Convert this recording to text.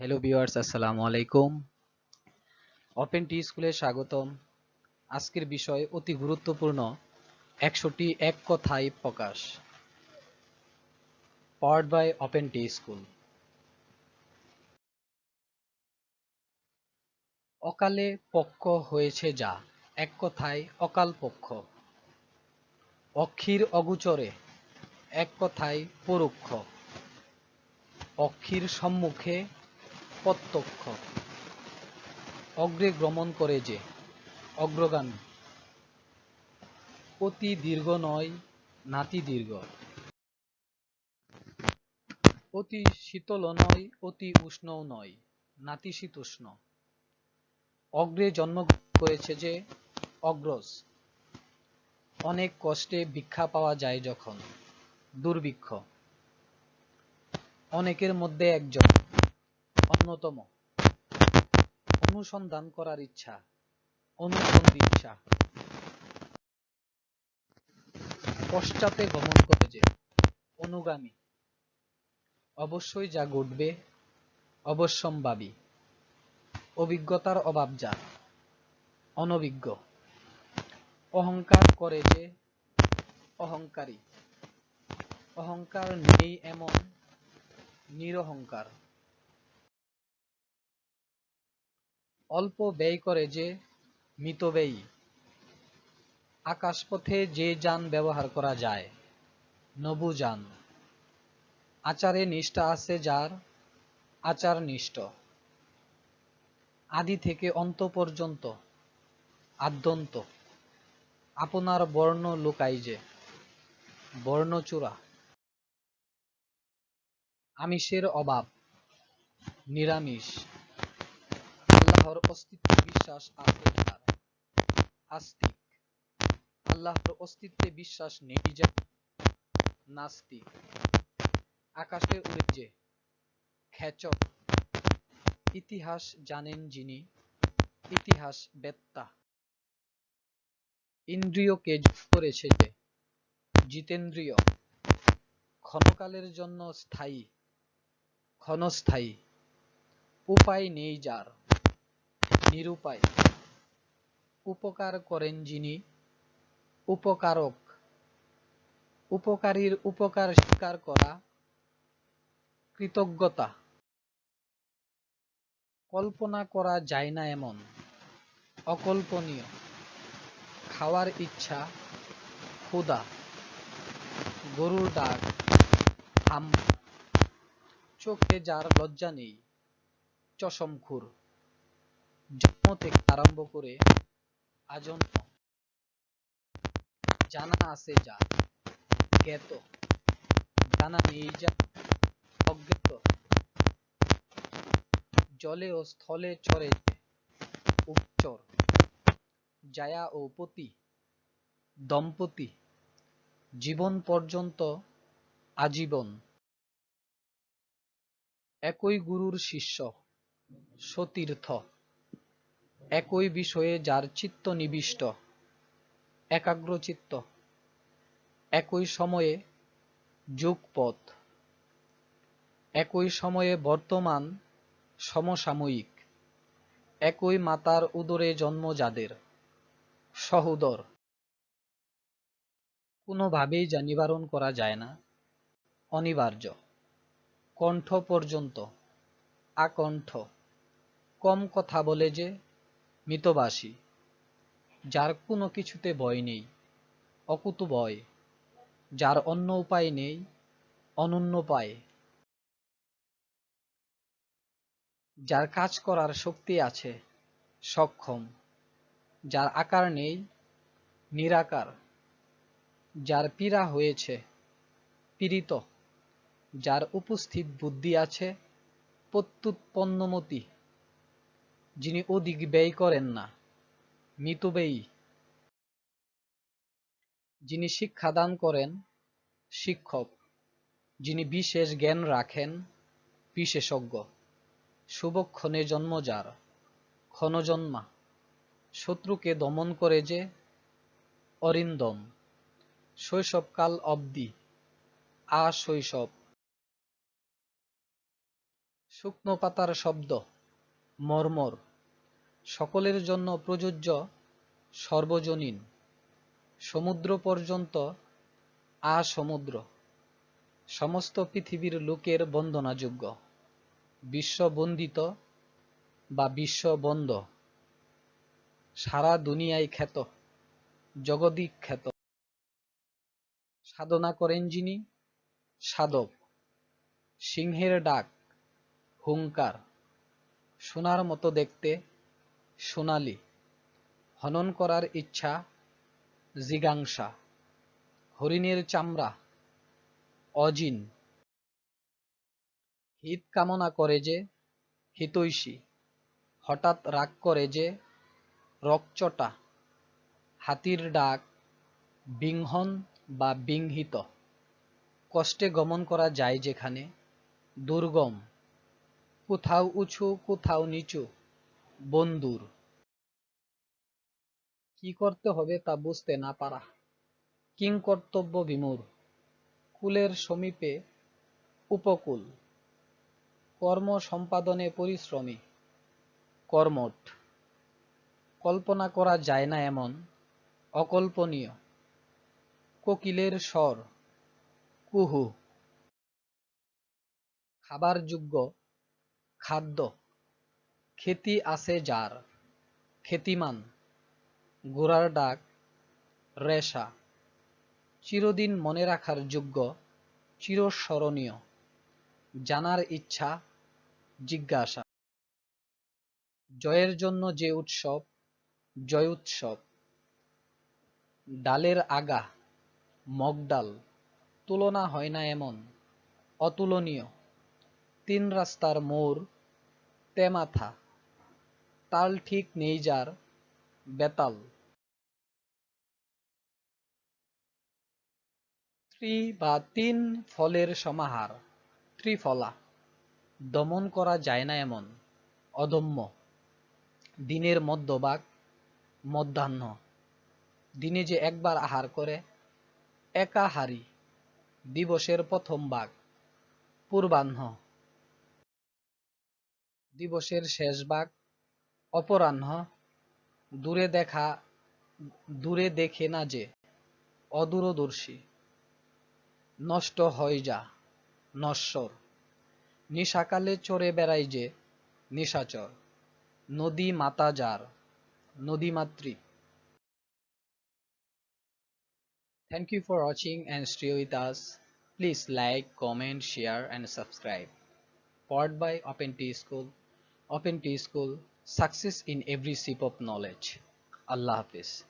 Hello viewers আসসালামু আলাইকুম। Open টি স্কুলে স্বাগতম। আজকের বিষয় অতি গুরুত্বপূর্ণ, একশোটি এক কথায় প্রকাশ। Powered by open T school অকালে পক্ষ হয়েছে যা, এক কথায় অকাল পক্ষ। অক্ষির অগুচরে, এক কথায় পরোক্ষ। অক্ষির সম্মুখে প্রত্যক্ষ। অগ্রে গমন করে যে, অগ্রগামী। অতি দীর্ঘ নয়, নাতি দীর্ঘ। অতি শীতল নয়, অতি উষ্ণও নয় নাতিশীতোষ্ণ অগ্রে জন্মগ্রহণ করেছে যে, অগ্রজ। অনেক কষ্টে ভিক্ষা পাওয়া যায় যখন, দুর্ভিক্ষ। অনেকের মধ্যে একজন। অন্যতম। অনুসন্ধান করার ইচ্ছা অনুসন্ধিৎসা পশ্চাতে গমন করে যে, অনুগামী। অবশ্যই যা ঘটবে, অবশ্যম্ভাবী। অভিজ্ঞতার অভাব যা, অনভিজ্ঞ। অহংকার করে যে, অহংকারী। অহংকার নেই এমন, নিরহংকার। অল্প ব্যয় করে যে মিতব্যয়ী আকাশপথে যে যান ব্যবহার করা যায়, নবুযান। আচারে নিষ্ঠা আছে যার আচার নিষ্ঠ আদি থেকে অন্ত পর্যন্ত আদ্যন্ত। আপনার বর্ণ লুকাই যে, বর্ণচূড়া। আমিষের অভাব, নিরামিষ। আল্লাহর অস্তিত্বে বিশ্বাস আছে যার আস্তিক। আল্লাহর অস্তিত্বে বিশ্বাস নেই যা নাস্তিক। আকাশে উড়ে যে খেচর। ইতিহাস জানেন যিনি, ইতিহাস বেত্তা। ইন্দ্রিয়কে করেছে যে, জিতেন্দ্রিয়, ক্ষণকালের জন্য স্থায়ী, ক্ষণস্থায়ী, উপায় নেই যার। নিরুপায়। উপকার করেন যিনি, উপকারক। উপকারীর উপকার স্বীকার করা, কৃতজ্ঞতা। কল্পনা করা যায় না এমন, অকল্পনীয়। খাওয়ার ইচ্ছা, ক্ষুধা, গরুর ডাক হাম চোখে যার লজ্জা নেই চশমখুর জন্ম থেকে আরম্ভ করে আজন্ম। জানা আছে যা। জ্ঞাত। জানা নেই যা। অজ্ঞাত। জলে ও স্থলে চরে উপচর। জায়া ও পতি দম্পতি। জীবন পর্যন্ত আজীবন। একই গুরুর শিষ্য। সতীর্থ। একই বিষয়ে যার চিত্ত নিবিষ্ট একাগ্রচিত্ত একই সময়ে যুগপথ, একই সময়ে বর্তমান সমসাময়িক, একই মাতার উদরে জন্ম যাদের, সহোদর। কোনোভাবেই যা নিবারণ করা যায় না, অনিবার্য। কণ্ঠ পর্যন্ত, আকণ্ঠ। কম কথা বলে যে মিতবাসী, যার কোনো কিছুতে ভয় নেই, অকুত ভয়, যার অন্য উপায় নেই, অনন্য পায় যার কাজ করার শক্তি আছে, সক্ষম, যার আকার নেই, নিরাকার, যার পীড়া হয়েছে, পীড়িত, যার উপস্থিত বুদ্ধি আছে, প্রত্যুৎপন্নমতি। যিনি অধিক ব্যয় করেন না মিতব্যয়ী যিনি শিক্ষাদান করেন, শিক্ষক। যিনি বিশেষ জ্ঞান রাখেন, বিশেষজ্ঞ। শুভক্ষণে জন্ম যার ক্ষণজন্মা শত্রুকে দমন করে যে, অরিন্দম। শৈশবকাল অবধি শৈশব শুকনো পাতার শব্দ, মর্মর। সকলের জন্য প্রযোজ্য সর্বজনীন। সমুদ্র পর্যন্ত আসমুদ্র। সমস্ত পৃথিবীর লোকের বন্দনাযোগ্য। বিশ্ববন্দিত বা বিশ্ববন্দ সারা দুনিয়ায় খ্যাত। জগদিক খ্যাত। সাধনা করেন যিনি, সাধক। সিংহের ডাক হুঙ্কার সোনার মতো দেখতে সোনালি, হনন করার ইচ্ছা, জিগাংসা, হরিণের চামড়া, অজিন। হিত কামনা করে যে, হিতৈষী, হঠাৎ রাগ করে যে, রকচটা, হাতির ডাক, বিংহন বা বিংহিত। কষ্টে গমন করা যায় যেখানে, দুর্গম। কোথাও উঁচু, কোথাও নিচু বন্দুর কি করতে হবে তা বুঝতে না পারা। কিংকর্তব্য বিমূঢ়। কুলের সমীপে উপকূল। কর্ম সম্পাদনে পরিশ্রমী। কর্মঠ। কল্পনা করা যায় না এমন। অকল্পনীয়। কোকিলের স্বর। কুহু। খাবার যোগ্য খাদ্য। খ্যাতি আছে যার। খ্যাতিমান গোড়ার ডাক, রেশা। চিরদিন মনে রাখার যোগ্য, চিরস্মরণীয়। জানার ইচ্ছা, জিজ্ঞাসা। জয়ের জন্য যে উৎসব, জয় উৎসব। ডালের আগা মগডাল তুলনা হয় না এমন, অতুলনীয়। তিন রাস্তার মোড়, তেমাথা। তাল ঠিক নেই যার, বেতাল। ত্রি বা তিন ফলের সমাহার, ত্রিফলা। দমন করা যায় না এমন, অদম্য। দিনের মধ্যভাগ, মধ্যাহ্ন। দিনে যে একবার আহার করে একাহারি দিবসের প্রথম ভাগ, পূর্বাহ্ন। দিবসের শেষ ভাগ অপরাহ্ন, দূরে দেখা, দূরে দেখে না যে, অদূরদর্শী। নষ্ট হয় যা, নশ্বর। নিশাকালে চড়ে বেড়াই যে, নিশাচর। নদী মাতা যার, নদী মাতৃ। Thank you for watching and stay please like comment share and subscribe powered by open T school open T school success in every sip of knowledge. Allah Hafiz.